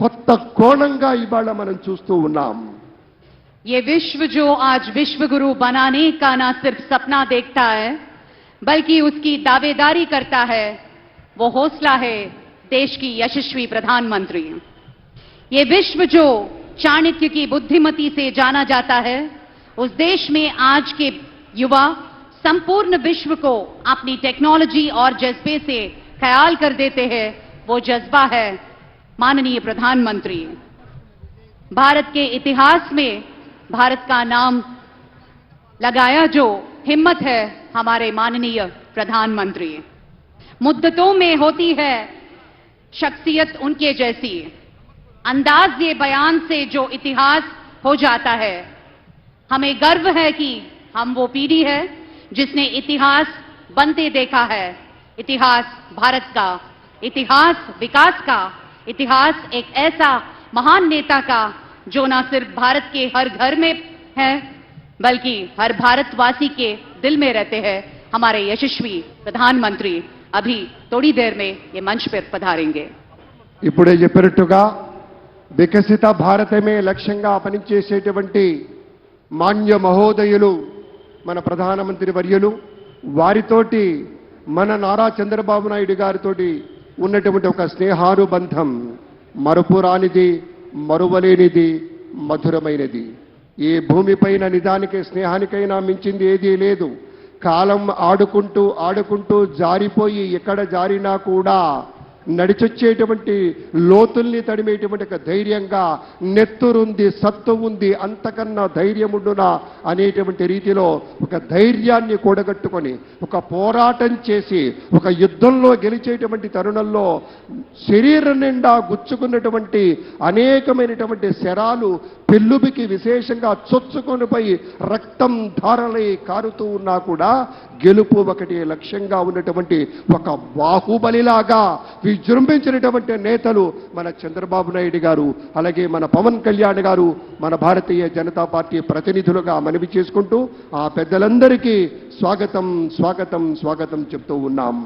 కొత్త కోణంగా ఇవాళ మనం చూస్తూ ఉన్నాం ये विश्व जो आज विश्व गुरु बनाने का ना सिर्फ सपना देखता है बल्कि उसकी दावेदारी करता है वो हौसला है देश की यशस्वी प्रधानमंत्री ये विश्व जो चाणक्य की बुद्धिमती से जाना जाता है उस देश में आज के युवा संपूर्ण विश्व को अपनी टेक्नोलॉजी और जज्बे से ख्याल कर देते हैं वो जज्बा है माननीय प्रधानमंत्री, भारत के इतिहास में भारत का नाम लगाया जो हिम्मत है हमारे माननीय प्रधानमंत्री। मुद्दतों में होती है शख्सियत उनके जैसी। अंदाज ये बयान से जो इतिहास हो जाता है, हमें गर्व है कि हम वो पीढ़ी है जिसने इतिहास बनते देखा है। इतिहास भारत का, इतिहास विकास का इतिहास एक ऐसा महान नेता का जो न सिर्फ भारत के हर घर में है बल्कि हर भारतवासी के दिल में रहते हैं हमारे यशस्वी प्रधानमंत्री अभी थोड़ी देर में ये मंच पर पधारेंगे ఇప్పుడే చెప్పినట్టుగా వికసిత భారతమే లక్ష్యంగా పనిచేసేటువంటి మాన్య మహోదయులు మన ప్రధానమంత్రి వర్యులు వారితోటి మన నారా చంద్రబాబు నాయుడు గారితోటి ఉన్నటువంటి ఒక స్నేహానుబంధం మరుపురానిది మరువలేనిది మధురమైనది. ఏ భూమిపైన నిజానికి స్నేహానికైనా మించింది ఏదీ లేదు. కాలం ఆడుకుంటూ ఆడుకుంటూ జారిపోయి ఎక్కడ జారినా కూడా నడిచొచ్చేటువంటి లోతుల్ని తడిమేటువంటి ఒక ధైర్యంగా నెత్తురుంది సత్తు ఉంది అంతకన్నా ధైర్యముండునా అనేటువంటి రీతిలో ఒక ధైర్యాన్ని కూడగట్టుకొని ఒక పోరాటం చేసి ఒక యుద్ధంలో గెలిచేటువంటి తరుణంలో శరీరం నిండా గుచ్చుకున్నటువంటి అనేకమైనటువంటి శరాలు పెళ్ళుబికి విశేషంగా చొచ్చుకొని పోయి రక్తం ధారలై కారుతూ ఉన్నా కూడా గెలుపు ఒకటి లక్ష్యంగా ఉన్నటువంటి ఒక బాహుబలిలాగా విజృంభించినటువంటి నేతలు మన చంద్రబాబు నాయుడు గారు అలాగే మన పవన్ కళ్యాణ్ గారు మన భారతీయ జనతా పార్టీ ప్రతినిధులుగా మనవి చేసుకుంటూ ఆ పెద్దలందరికీ స్వాగతం స్వాగతం స్వాగతం చెప్తూ ఉన్నాం.